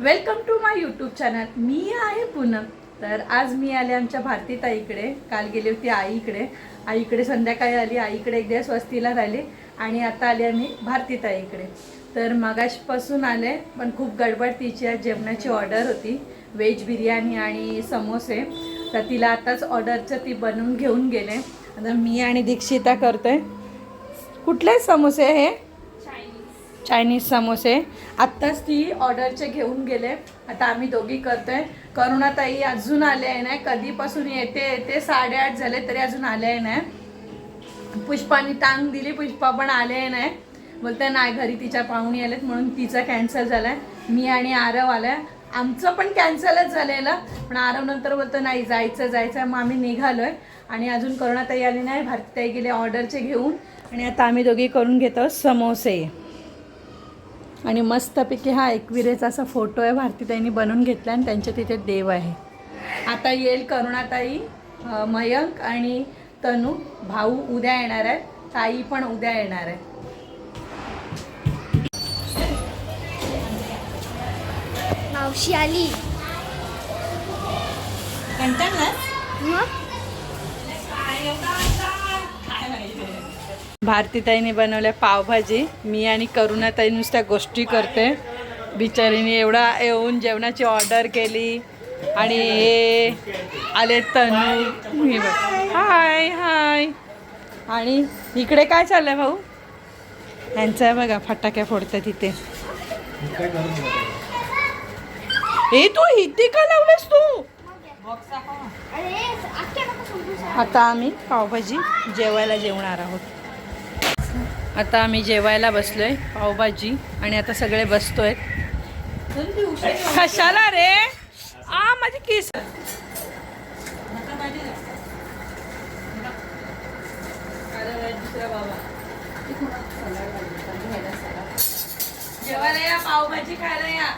Welcome to my YouTube channel मी आहे पूनम. तर आज मी आले आमच्या भारती ताईकडे. काल गेली होती आईकडे. आईकडे संध्याकाळी आली. आईकडे एक दिवस वस्तीला राहिली. आणि आता आली आम्ही भारती ताईकडे. तर मगाशपासून आले पण खूप गडबड तिची. आज जेवणाची ऑर्डर होती. व्हेज बिर्याणी आणि समोसे. तर तिला आताच ऑर्डरचं ती बनवून घेऊन गेले. आता मी आणि दीक्षिता करतोय. कुठले समोसे हे? चायनीज समोसे आत्ताच ती ऑर्डरचे घेऊन गेले. आता आम्ही दोघी करतोय. करुणाताई अजून आले आहे नाही. कधीपासून येते येते साडेआठ झाले तरी अजून आले आहे नाही. पुष्पानी टांग दिली पुष्पा पण आले नाही. बोलते नाही घरी तिच्या पाहुणी आलेत म्हणून तिचं कॅन्सल झालंय. मी आणि आरव आलाय. आमचं पण कॅन्सलच झालेलं. पण आरव नंतर बोलतो नाही जायचं जायचं मग आम्ही निघालोय. आणि अजून करुणाताई आली नाही. भारतीताई गेले ऑर्डरचे घेऊन. आणि आता आम्ही दोघी करून घेतो समोसे. आणि मस्तपैकी हा एकविरेचा असा फोटो आहे भारतीताईंनी बनवून घेतला आणि त्यांच्या तिथे देव आहे. आता येईल करुणाताई मयंक आणि तनू. भाऊ उद्या येणार आहे ताई पण उद्या येणार आहे मावशी आली. मग? भारतीताईने बनवल्या पावभाजी. मी आणि करुणाताई नुसत्या गोष्टी करते. बिचारीने एवढा येऊन जेवणाची ऑर्डर केली. आणि हे आले तनू. हे बघ. हाय हाय. आणि इकडे काय चाललंय भाऊ? यांचं बघा फटाक्या फोडतात तिथे हे तू इथे का लावलंस तू. आता आम्ही पावभाजी जेवायला जेवणार आहोत. आता आम्ही जेवायला बसलो आहे पावभाजी आणि आता सगळे बसतो आहेत कशाला रे? आ माझी केस. जेवायला या पावभाजी खायला या.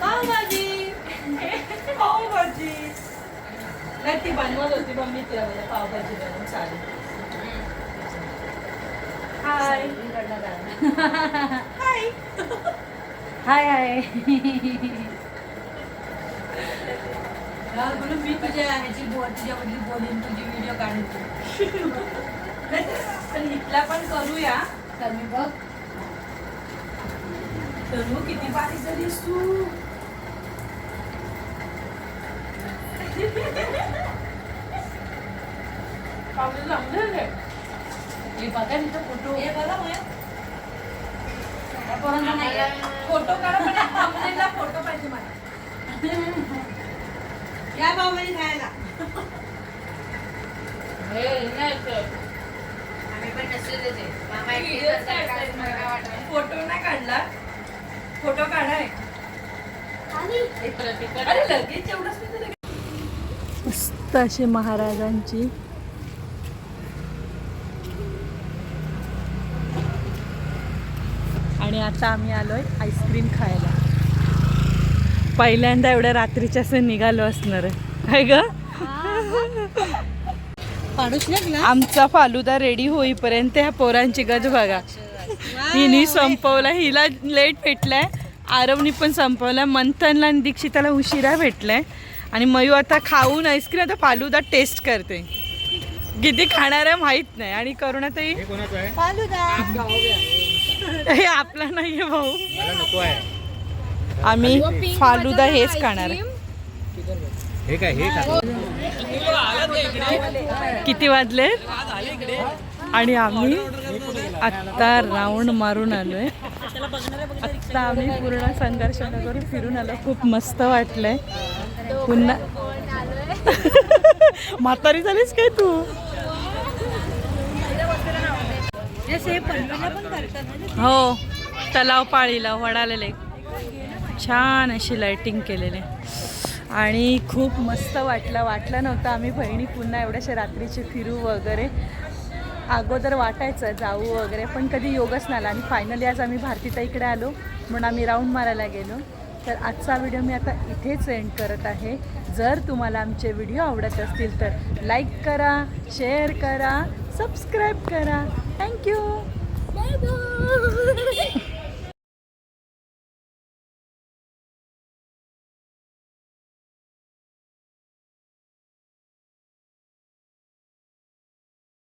पावभाजी. पावभाजी. नाही ती बनवत होती मम्मी मी तिला पावभाजी बनवून चालेल. हाय हाय हाय हाय बोलू मी तुझ्या ह्याची बोल तुझ्यामधली बोलीन तुझी व्हिडिओ काढतो पण इथला पण करूया तर मी बघ तनु किती बारीक झालीस तू पावलं लावलं रे. हे बघा तिथं फोटो हे बघा फोटो काढा पण एक thumbnail-ला फोटो पाहिजे मला. या खायला. फोटो नाही काढला. फोटो काढाय आली अरे लगेच एवढंच नाही तर लगेच. मस्त अशी महाराजांची आणि आता आम्ही आलोय आईस्क्रीम खायला. पहिल्यांदा एवढ्या रात्रीच्या असं निघालो असणार आहे. ग? आमचा फालुदा रेडी होईपर्यंत ह्या पोरांची गज बघा. हिनी संपवला हिला लेट भेटलाय. आरवनी पण संपवला मंथनला आणि दीक्षिताला उशिरा भेटलाय. आणि मयू आता खाऊन आईस्क्रीम आता फालुदा टेस्ट करते. किती खाणार आहे माहीत नाही. आणि हे कोणाचं आहे. हे आपला नाहीये भाऊ. मला नको आहे. आम्ही फालुदा हेच खाणार आहे. हे काय हे काय? किती वाजले? आणि आम्ही आत्ता राऊंड मारून आलोय. आत्ता आम्ही पूर्ण संघर्ष करून फिरून आलो. खूप मस्त वाटलंय. पुन्हा म्हातारी झालीस काय तू? हो तलाव पाळीला वडालेले. छान अशी लायटिंग केलेली. आणि खूप मस्त वाटलं वाटलं नव्हतं. आम्ही बहिणी पुन्हा एवढ्याशा रात्रीचे फिरू वगैरे. अगोदर वाटायचं जाऊ वगैरे पण कधी योगच नाही आला आणि फायनली आज आम्ही भारतीताईकडे आलो म्हणून आम्ही राऊंड मारायला गेलो. तर आजचा व्हिडिओ मी आता इथेच एंड करत आहे. जर तुम्हाला आमचे व्हिडिओ आवडत असतील तर लाईक करा शेअर करा सबस्क्राईब करा. Thank you bye bye